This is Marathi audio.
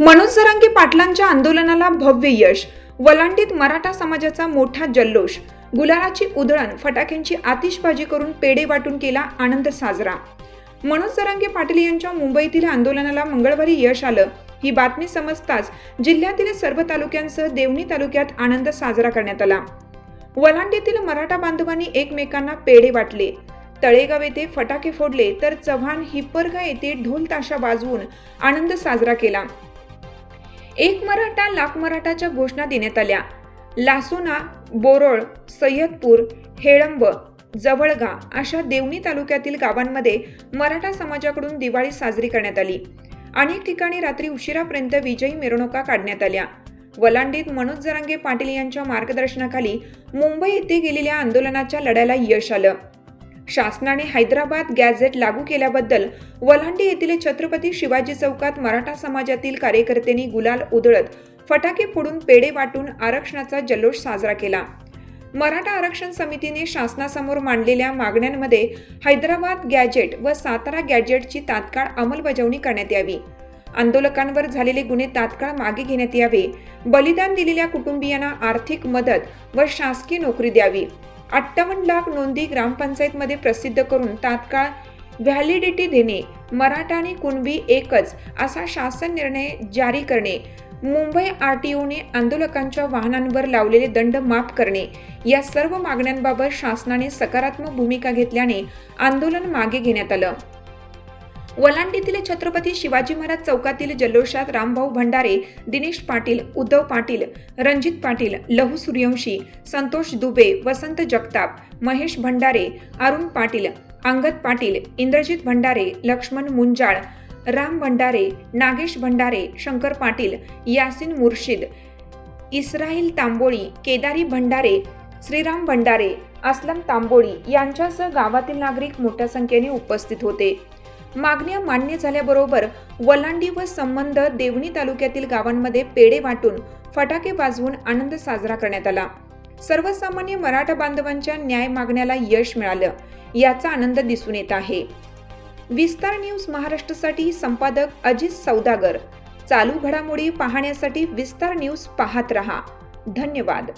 मनोज सरांगी पाटलांच्या आंदोलनाला भव्य यश वलांडीत मराठा समाजाचा मोठा जल्लोष गुलालाची उधळण फटाक्यांची आतिषबाजी करून पेढे वाटून केला आनंद साजरा. मनोज सरांगे पाटील यांच्या मुंबईतील आंदोलनाला मंगळवारी यश आलं. ही बातमी समजताच जिल्ह्यातील सर्व तालुक्यांसह देवणी तालुक्यात आनंद साजरा करण्यात आला. वलांडीतील मराठा बांधवांनी एकमेकांना पेढे वाटले. तळेगाव येथे फटाके फोडले तर चव्हाण हिप्परगा येथे ढोल ताशा वाजवून आनंद साजरा केला. एक मराठा लाख मराठाच्या घोषणा देण्यात आल्या. लासोना बोरोळ सय्यदपूर हेळंब जवळगा अशा देवणी तालुक्यातील गावांमध्ये मराठा समाजाकडून दिवाळी साजरी करण्यात आली. अनेक ठिकाणी रात्री उशिरापर्यंत विजयी मिरवणुका काढण्यात आल्या. वलांडीत मनोज जरांगे पाटील यांच्या मार्गदर्शनाखाली मुंबई येथे गेलेल्या आंदोलनाच्या लढ्याला यश आलं. शासनाने हैदराबाद गॅझेट लागू केल्याबद्दल वलांडी येथील छत्रपती शिवाजी चौकात मराठा समाजातील कार्यकर्त्यांनी गुलाल उधळत फटाके फोडून पेढे वाटून आरक्षणाचा जल्लोष साजरा केला. मराठा आरक्षण समितीने शासनासमोर मांडलेल्या मागण्यांमध्ये हैदराबाद गॅजेट व सातारा गॅजेटची तात्काळ अंमलबजावणी करण्यात यावी. आंदोलकांवर झालेले गुन्हे तात्काळ मागे घेण्यात यावे. बलिदान दिलेल्या कुटुंबियांना आर्थिक मदत व शासकीय नोकरी द्यावी. अठ्ठावन्न लाख नोंदी ग्रामपंचायतमध्ये प्रसिद्ध करून तात्काळ व्हॅलिडिटी देणे मराठा आणि कुणबी एकच असा शासन निर्णय जारी करणे मुंबई आर टी ओने आंदोलकांच्या वाहनांवर लावलेले दंड माफ करणे या सर्व मागण्यांबाबत शासनाने सकारात्मक भूमिका घेतल्याने आंदोलन मागे घेण्यात आलं. वलांडीतील छत्रपती शिवाजी महाराज चौकातील जल्लोषात रामभाऊ भंडारे दिनेश पाटील उद्धव पाटील रणजित पाटील लहू सूर्यवंशी संतोष दुबे वसंत जगताप महेश भंडारे अरुण पाटील अंगद पाटील इंद्रजित भंडारे लक्ष्मण मुंजाळ राम भंडारे नागेश भंडारे शंकर पाटील यासिन मुर्शिद इस्राईल तांबोळी केदारी भंडारे श्रीराम भंडारे असलम तांबोळी यांच्यासह गावातील नागरिक मोठ्या संख्येने उपस्थित होते. मागण्या मान्य झाल्याबरोबर वलांडी व संबंध देवणी तालुक्यातील गावांमध्ये पेढे वाटून फटाके वाजवून आनंद साजरा करण्यात आला. सर्वसामान्य मराठा बांधवांच्या न्याय मागण्याला यश मिळालं. याचा आनंद दिसून येत आहे. विस्तार न्यूज महाराष्ट्रासाठी संपादक अजित सौदागर. चालू घडामोडी पाहण्यासाठी विस्तार न्यूज पाहत रहा. धन्यवाद.